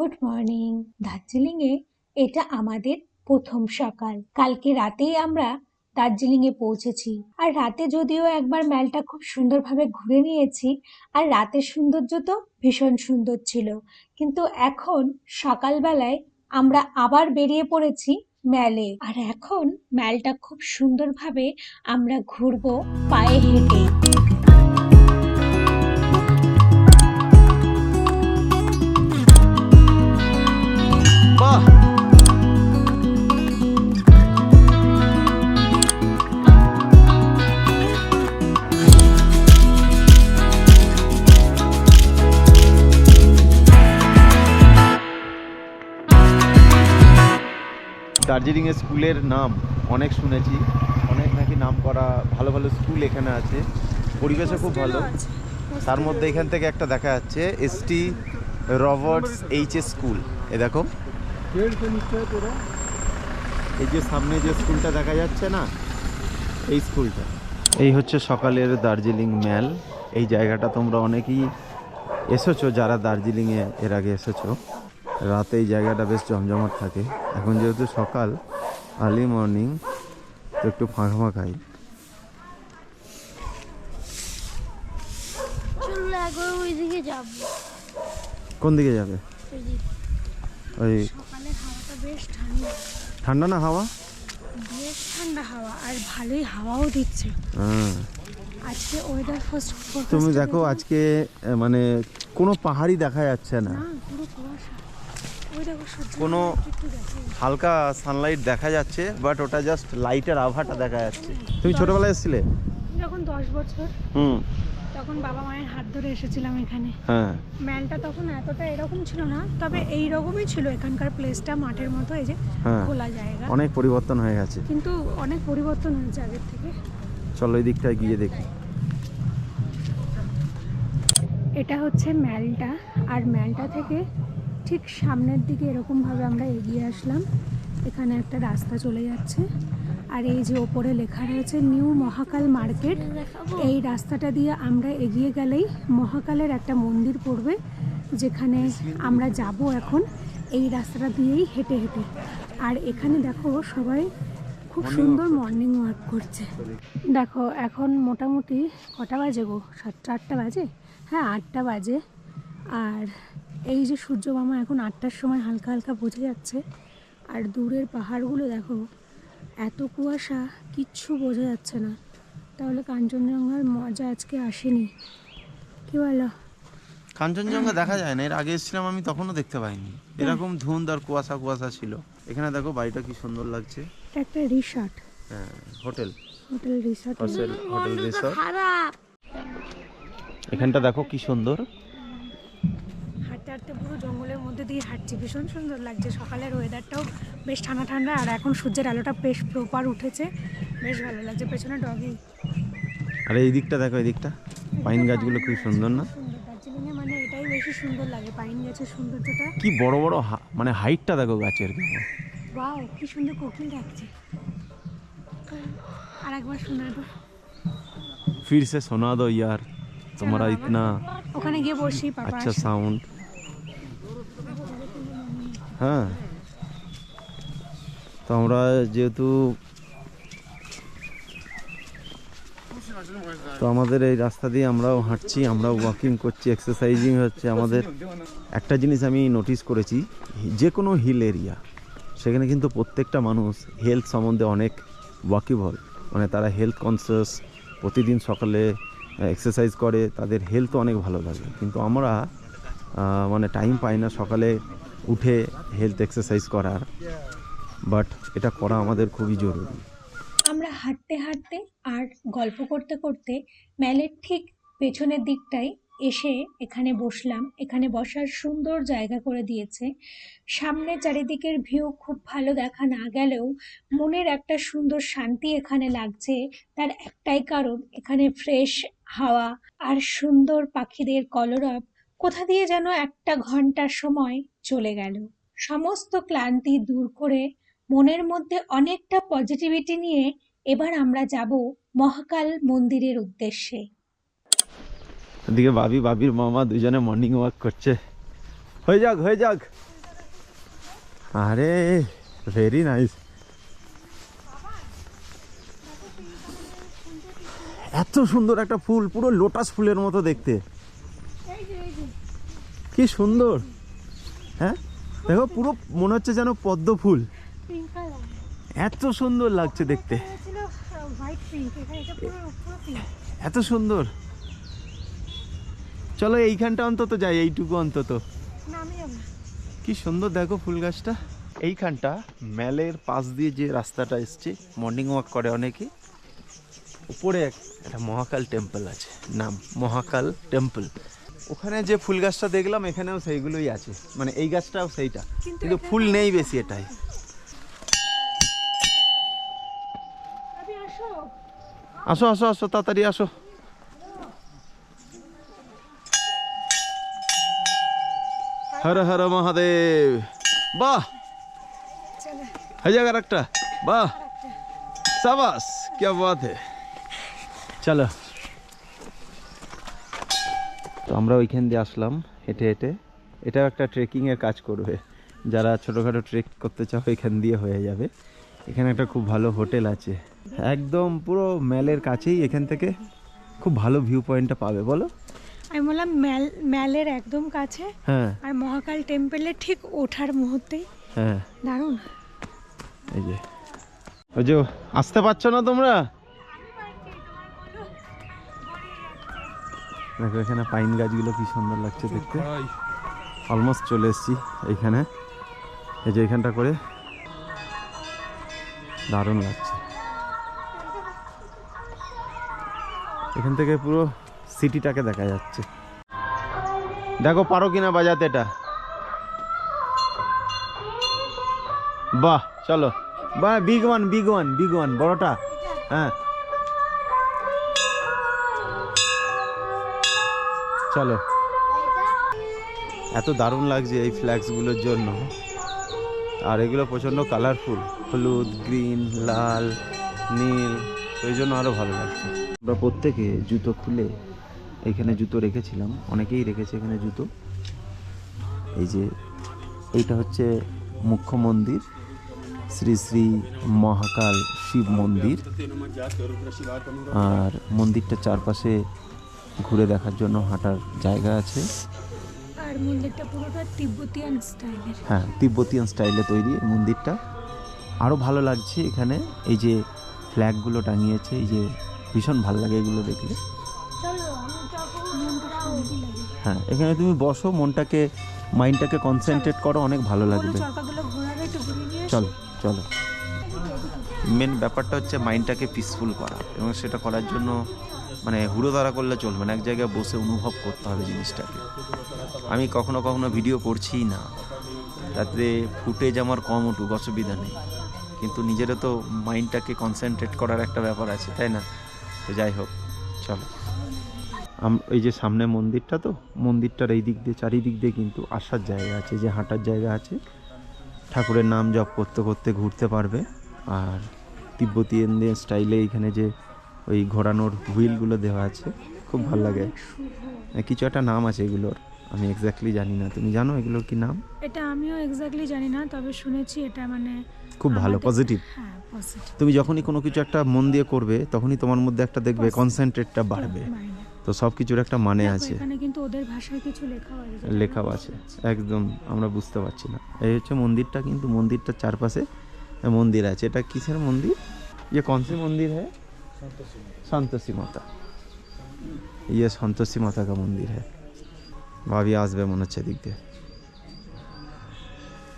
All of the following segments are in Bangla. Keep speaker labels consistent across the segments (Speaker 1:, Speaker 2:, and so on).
Speaker 1: গুড মর্নিং দার্জিলিংয়ে এটা আমাদের প্রথম সকাল। কালকে রাতেই আমরা দার্জিলিংয়ে পৌঁছেছি। আর রাতে যদিও একবার ম্যালটা খুব সুন্দরভাবে ঘুরে নিয়েছি, আর রাতের সৌন্দর্য তো ভীষণ সুন্দর ছিল। কিন্তু এখন সকালবেলায় আমরা আবার বেরিয়ে পড়েছি ম্যালে। আর এখন ম্যালটা খুব সুন্দরভাবে আমরা ঘুরবো পায়ে হেঁটে।
Speaker 2: দার্জিলিংয়ের স্কুলের নাম অনেক শুনেছি। অনেক নাকি নাম করা ভালো ভালো স্কুল এখানে আছে। পরিবেশও খুব ভালো। তার মধ্যে এখান থেকে একটা দেখা যাচ্ছে St Robert's H S school. এ দেখো। এই যে সামনে যে স্কুলটা দেখা যাচ্ছে না এই স্কুলটা। এই হচ্ছে সকালের দার্জিলিং ম্যাল এই জায়গাটা তোমরা অনেকেই এসেছ যারা দার্জিলিংয়ে এর আগে এসেছ। রাতে এই জায়গাটা বেশ জমজমাট থাকে। এখন যেহেতু সকাল আর্লি মর্নিং তো একটু ফাঁকা ফাঁকাই কোন দিকে যাবে? ওই
Speaker 3: ঠান্ডা।
Speaker 2: না হাওয়া?
Speaker 3: বেশ ঠান্ডা হাওয়া আর ভালোই হাওয়াও দিচ্ছে।
Speaker 2: হ্যাঁ।
Speaker 3: আজকে ওয়েদার ফার্স্ট
Speaker 2: তুমি দেখো আজকে মানে কোনো পাহাড়ি দেখা যাচ্ছে না
Speaker 3: পুরো কুয়াশা।
Speaker 2: কোনো। হালকা সানলাইট দেখা যাচ্ছে বাট ওটা জাস্ট লাইটের আভাটা দেখা যাচ্ছে। তুমি ছোটবেলায় এসেছিলে?
Speaker 3: যখন দশ বছর
Speaker 2: হুম।
Speaker 3: তখন বাবা মায়ের হাত ধরে এসেছিলাম এখানে।
Speaker 2: হ্যাঁ।
Speaker 3: ম্যালটা তখন এতটা এরকম ছিল না তবে এই রকমই ছিল এখানকার প্লেসটা মাঠের মতো এই যে
Speaker 2: হ্যাঁ।
Speaker 3: খোলা জায়গা।
Speaker 2: অনেক পরিবর্তন হয়ে গেছে।
Speaker 3: কিন্তু অনেক পরিবর্তন হয়েছে আগের থেকে।
Speaker 2: চলো এই দিকটায় গিয়ে দেখি।
Speaker 3: এটা হচ্ছে ম্যালটা আর ম্যালটা থেকে ঠিক সামনের দিকে এরকমভাবে আমরা এগিয়ে আসলাম। এখানে একটা রাস্তা চলে যাচ্ছে। আর এই যে ওপরে লেখা রয়েছে নিউ মহাকাল মার্কেট। এই রাস্তাটা দিয়ে আমরা এগিয়ে গেলেই মহাকালের একটা মন্দির পড়বে যেখানে আমরা যাব এখন। এই রাস্তাটা দিয়েই হেঁটে হেঁটে। আর এখানে দেখো সবাই খুব সুন্দর মর্নিং ওয়াক করছে। দেখো এখন মোটামুটি কটা বাজে গো? সাতটা আটটা বাজে? হ্যাঁ আটটা বাজে। আর এই যে সূর্য মামা এখন আটটার সময় হালকা হালকা বোঝা যাচ্ছে আর দূরের পাহাড়গুলো দেখো এত কুয়াশা কিচ্ছু বোঝা যাচ্ছে না। তাহলে কাঞ্চনজঙ্ঘার মজা আজকে আসেনি। কি বলো?
Speaker 2: কাঞ্চনজঙ্ঘা দেখা যায় না এর আগে এসেছিলাম আমি তখনও দেখতে পাইনি। এরকম ধুন্ধ আর কুয়াশা কুয়াশা ছিল। এখানে দেখো বাড়িটা কি সুন্দর লাগছে।
Speaker 3: একটা রিসর্ট।
Speaker 2: হ্যাঁ
Speaker 3: hotel. Hotel
Speaker 2: resort. Hotel hotel
Speaker 3: resort.
Speaker 2: এখানটা দেখো কি সুন্দর।
Speaker 3: হাঁটতে হাঁটতে পুরো জঙ্গলের মধ্যে দিয়ে হাঁটছি ভীষণ সুন্দর লাগছে সকালের ওয়েদারটাও বেশ ঠান্ডা ঠান্ডা আর এখন সূর্যের আলোটা বেশ প্রপার উঠেছে বেশ ভালো লাগছে পেছনে ডগি
Speaker 2: আর এই দিকটা দেখো এই দিকটা পাইন গাছগুলো খুব সুন্দর না
Speaker 3: সুন্দর দার্জিলিংয়ে মানে এটাই বেশি সুন্দর লাগে পাইন গাছের সৌন্দর্যটা
Speaker 2: কি বড় বড় হা- মানে হাইটটা দেখো গাছের কেমন
Speaker 3: বাও কি সুন্দর কোকিল ডাকছে আর একবার শোনা তো
Speaker 2: फिर से सुना दो यार तुम्हारा इतना
Speaker 3: ওখানে গিয়ে বসি পাপা
Speaker 2: अच्छा
Speaker 3: আসে।
Speaker 2: साउंड হ্যাঁ। তো আমরা যেহেতু তো আমাদের এই রাস্তা দিয়ে আমরাও হাঁটছি, আমরাও ওয়াকিং করছি এক্সারসাইজিং হচ্ছে। আমাদের একটা জিনিস আমি নোটিস করেছি, যে কোনো হিল এরিয়া সেখানে কিন্তু প্রত্যেকটা মানুষ হেলথ সম্বন্ধে অনেক ওয়াকিবল মানে তারা হেলথ কনসিয়াস প্রতিদিন সকালে এক্সারসাইজ করে, তাদের হেলথ অনেক ভালো লাগে কিন্তু আমরা মানে টাইম পাই না সকালে উঠে হেলথ এক্সারসাইজ করার বাট এটা করা আমাদের খুবই জরুরি।
Speaker 1: আমরা হাঁটতে হাঁটতে আর গল্প করতে করতে ম্যালের ঠিক পেছনের দিকটায় এসে এখানে বসলাম। এখানে বসার সুন্দর জায়গা করে দিয়েছে। সামনে চারিদিকের ভিউ খুব ভালো দেখা না গেলেও মনের একটা সুন্দর শান্তি এখানে লাগছে। তার একটাই কারণ, এখানে ফ্রেশ হাওয়া আর সুন্দর পাখিদের কলরব। কোথা দিয়ে যেন একটা ঘণ্টার সময় চলে গেল। সমস্ত ক্লান্তি দূর করে মনের মধ্যে অনেকটা পজিটিভিটি নিয়ে এবার আমরা যাব মহাকাল মন্দিরের উদ্দেশ্যে।
Speaker 2: এদিকে বাবি বাবির মামা দুজনে মর্নিং ওয়াক করছে। হয়ে যাক হয়ে যাক। আরে ভেরি নাইস এত সুন্দর একটা ফুল পুরো লোটাস ফুলের মতো দেখতে। কি সুন্দর। হ্যাঁ? দেখো পুরো মনে হচ্ছে যেন পদ্ম ফুল। এত সুন্দর লাগছে দেখতে। এত সুন্দর। চলো এইখানটা অন্তত যাই এইটুকু অন্তত। কি সুন্দর দেখো ফুল গাছটা। এইখানটা ম্যালের পাশ দিয়ে যে রাস্তাটা এসছে মর্নিং ওয়াক করে অনেকে। উপরে এক- একটা মহাকাল টেম্পল আছে নাম মহাকাল টেম্পল ওখানে যে ফুল গাছটা দেখলাম এখানেও সেইগুলোই আছে। মানে এই গাছটাও সেইটা।
Speaker 3: কিন্তু
Speaker 2: ফুল নেই বেশি এটাই।
Speaker 3: আসো।
Speaker 2: আসো আসো তাড়াতাড়ি আসো। হর হর মহাদেব। বাহ! হয়ে যাবে একটা বাহ! সাবাস কে বাত চলো। তো আমরা ওইখান দিয়ে আসলাম হেঁটে হেঁটে। এটাও একটা ট্রেকিংয়ের কাজ করবে। যারা ছোটোখাটো ট্রেক করতে চাও এখান দিয়ে হয়ে যাবে। এখানে একটা খুব ভালো হোটেল আছে। একদম পুরো ম্যালের কাছেই এখান থেকে খুব ভালো ভিউ পয়েন্টটা পাবে বলো?
Speaker 3: আমি বললাম ম্যাল ম্যালের একদম কাছে।
Speaker 2: হ্যাঁ।
Speaker 3: আর মহাকাল টেম্পলের ঠিক ওঠার মুহূর্তেই।
Speaker 2: হ্যাঁ।
Speaker 3: দারুণ।
Speaker 2: এই যে। ওই যে আসতে পারছ না তোমরা? দেখো এখানে পাইন গাছগুলো কি সুন্দর লাগছে দেখতে। অলমোস্ট চলে এসেছি এইখানে এই যে এখানটা করে দারুণ লাগছে। এখান থেকে পুরো সিটিটাকে দেখা যাচ্ছে। দেখো পারো কিনা বাজাতে এটা। বাহ চলো। বাহ big one big one big one বড়টা। হ্যাঁ। চলো। এত দারুণ লাগছে এই ফ্ল্যাক্সগুলোর জন্য। আর এগুলো প্রচণ্ড কালারফুল হলুদ গ্রিন লাল, নীল ওই জন্য আরও ভালো লাগছে। আমরা প্রত্যেকে জুতো খুলে এখানে জুতো রেখেছিলাম। অনেকেই রেখেছে এখানে জুতো। এই যে, এইটা হচ্ছে মুখ্য মন্দির, শ্রী শ্রী মহাকাল শিব মন্দির। আর মন্দিরটার চারপাশে ঘুরে দেখার জন্য হাঁটার জায়গা আছে।
Speaker 3: আর মন্দিরটা পুরোটা তিব্বতিয়ান স্টাইলের।
Speaker 2: হ্যাঁ তিব্বতিয়ান স্টাইলে তৈরি মন্দিরটা। আরও ভালো লাগছে এখানে এই যে ফ্ল্যাগগুলো টাঙিয়েছে এই যে ভীষণ ভালো লাগে এগুলো দেখলে। হ্যাঁ এখানে তুমি বসো মনটাকে মাইন্ডটাকে কনসেন্ট্রেট করো অনেক ভালো লাগবে। চলো চলো। মেন ব্যাপারটা হচ্ছে মাইন্ডটাকে পিসফুল করা এবং সেটা করার জন্য মানে হুড়োধারা করলে চলবে না, এক জায়গায় বসে অনুভব করতে হবে জিনিসটাকে। আমি কখনো কখনো ভিডিও করছিই না। তাতে ফুটেজ আমার কম উঠুক, অসুবিধা নেই। কিন্তু নিজেরও তো মাইন্ডটাকে কনসেন্ট্রেট করার একটা ব্যাপার আছে, তাই না? তো যাই হোক, চলো। এই যে সামনে মন্দিরটা তো, মন্দিরটার এই দিক দিয়ে, চারিদিক দিয়ে কিন্তু আসার জায়গা আছে, যে হাঁটার জায়গা আছে। ঠাকুরের নাম জপ করতে করতে ঘুরতে পারবে। আর তিব্বতীয়নদের স্টাইলে এখানে যে ওই ঘোরানোর হুইলগুলো দেওয়া আছে খুব ভালো লাগে হ্যাঁ, কিছু একটা নাম আছে এগুলোর আমি এক্স্যাক্টলি জানি না তুমি জানো এগুলোর কি নাম
Speaker 3: এটা আমিও এক্স্যাক্টলি জানি না তবে শুনেছি এটা মানে
Speaker 2: খুব ভালো
Speaker 3: আমাদের-
Speaker 2: পজিটিভ
Speaker 3: হ্যাঁ পজিটিভ
Speaker 2: তুমি যখনই কোনো কিছু একটা মন দিয়ে করবে তখনই তোমার মধ্যে একটা দেখবে কনসেন্ট্রেটটা বাড়বে তো সব কিছুর একটা মানে আছে
Speaker 3: এখানে কিন্তু ওদের ভাষায় কিছু লেখা আছে যেটা
Speaker 2: লেখাও
Speaker 3: আমরা
Speaker 2: আছে
Speaker 3: বুঝতে পারছি।
Speaker 2: একদম আমরা বুঝতে পারছি না এই হচ্ছে মন্দিরটা কিন্তু মন্দিরটার চারপাশে মন্দির আছে এটা কিসের মন্দির ये कौन सी मंदिर है संतोषी माता ये संतोषी माता का मंदिर है ভাবি আসবে মনে হচ্ছে দিক দিয়ে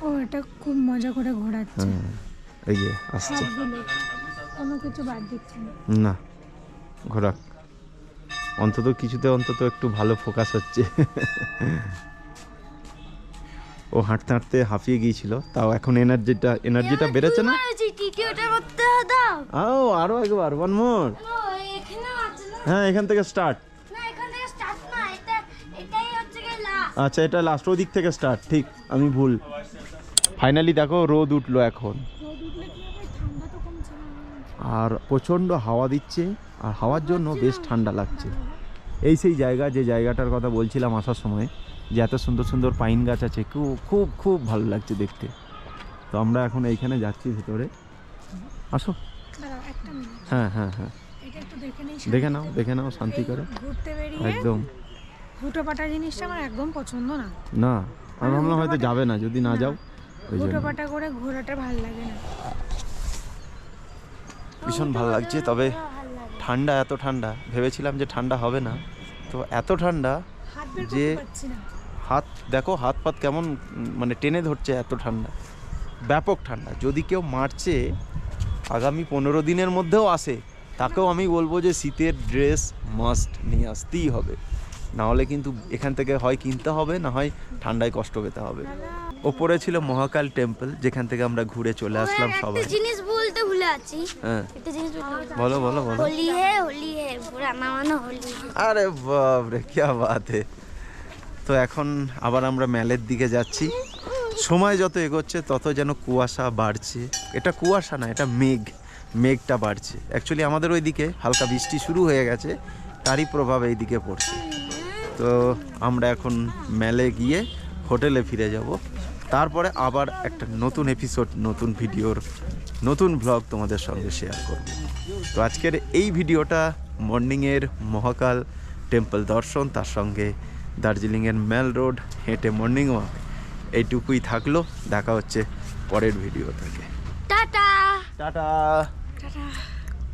Speaker 3: ও এটা খুব মজা করে ঘোরাচ্ছে
Speaker 2: হ্যাঁ এই যে আসছে
Speaker 3: সবগুলো কোনো কিছু বাদ দিচ্ছে না
Speaker 2: না ঘোরাক অন্তত কিছুতে অন্তত একটু ভালো ফোকাস হচ্ছে ও হাঁটতে হাঁটতে হাঁপিয়ে গিয়েছিল। তাও এখন এনার্জিটা এনার্জিটা বেড়েছে না? আও আরও একবার ওয়ান মোর
Speaker 4: ও
Speaker 2: হ্যাঁ এখান থেকে স্টার্ট আচ্ছা এটা লাস্ট ওদিক থেকে স্টার্ট ঠিক আমি ভুল। ফাইনালি দেখো রোদ উঠল এখন। আর প্রচণ্ড হাওয়া দিচ্ছে আর হাওয়ার জন্য বেশ ঠান্ডা লাগছে। এই সেই জায়গা যে জায়গাটার কথা বলছিলাম আসার সময় যে এত সুন্দর সুন্দর পাইন গাছ আছে খুব খুব খুব ভালো লাগছে দেখতে। তো আমরা এখন এইখানে যাচ্ছি ভেতরে। আসো।
Speaker 3: দাঁড়াও একটা মিনিট।
Speaker 2: হ্যাঁ হ্যাঁ হ্যাঁ।
Speaker 3: দেখে
Speaker 2: নাও দেখে নাও শান্তি করে। একদম।
Speaker 3: হুটো জিনিসটা আমার একদম পছন্দ না।
Speaker 2: না আমি ভাবলাম হয়তো যাবে না যদি না যাও ওই
Speaker 3: হুটো
Speaker 2: জন্য।
Speaker 3: পাটা করে ঘোরাটা ভালো লাগে না।
Speaker 2: ভীষণ ভালো লাগছে তবে ঠান্ডা এত ঠান্ডা। ভেবেছিলাম যে ঠান্ডা হবে না তো এত ঠান্ডা যে- হাত দেখো হাত পাত কেমন মানে টেনে ধরছে এত ঠান্ডা। ব্যাপক ঠান্ডা। যদি কেউ মার্চে আগামী পনেরো দিনের মধ্যেও আসে তাকেও আমি বলব যে শীতের ড্রেস মাস্ট নিয়ে আসতেই হবে। নাহলে কিন্তু এখান থেকে হয় কিনতে হবে না হয় ঠান্ডায় কষ্ট পেতে হবে। ওপরে ছিল মহাকাল টেম্পল যেখান থেকে আমরা ঘুরে চলে আসলাম সবাই।
Speaker 4: জিনিস বলতে ভুলে আছি।
Speaker 2: হ্যাঁ। বলো বলো বলো।
Speaker 4: হোলি হোলি
Speaker 2: আরে বাপ রে কি বাত তো এখন আবার আমরা ম্যালের দিকে যাচ্ছি। সময় যত এগোচ্ছে, তত যেন কুয়াশা বাড়ছে। এটা কুয়াশা না, এটা মেঘ। মেঘটা বাড়ছে। অ্যাকচুয়ালি আমাদের ওইদিকে হালকা বৃষ্টি শুরু হয়ে গেছে, তারই প্রভাব এইদিকে পড়ছে। তো আমরা এখন ম্যালে গিয়ে হোটেলে ফিরে যাব। তারপরে আবার একটা নতুন এপিসোড নতুন ভিডিওর, নতুন ব্লগ তোমাদের সঙ্গে শেয়ার করব। তো আজকের এই ভিডিওটা মর্নিংয়ের মহাকাল টেম্পল দর্শন, তার সঙ্গে দার্জিলিংয়ের মেল রোড হেঁটে মর্নিং ওয়াক এইটুকুই থাকল। দেখা হচ্ছে পরের ভিডিও থেকে
Speaker 4: টাটা!
Speaker 2: টাটা!
Speaker 3: টাটা।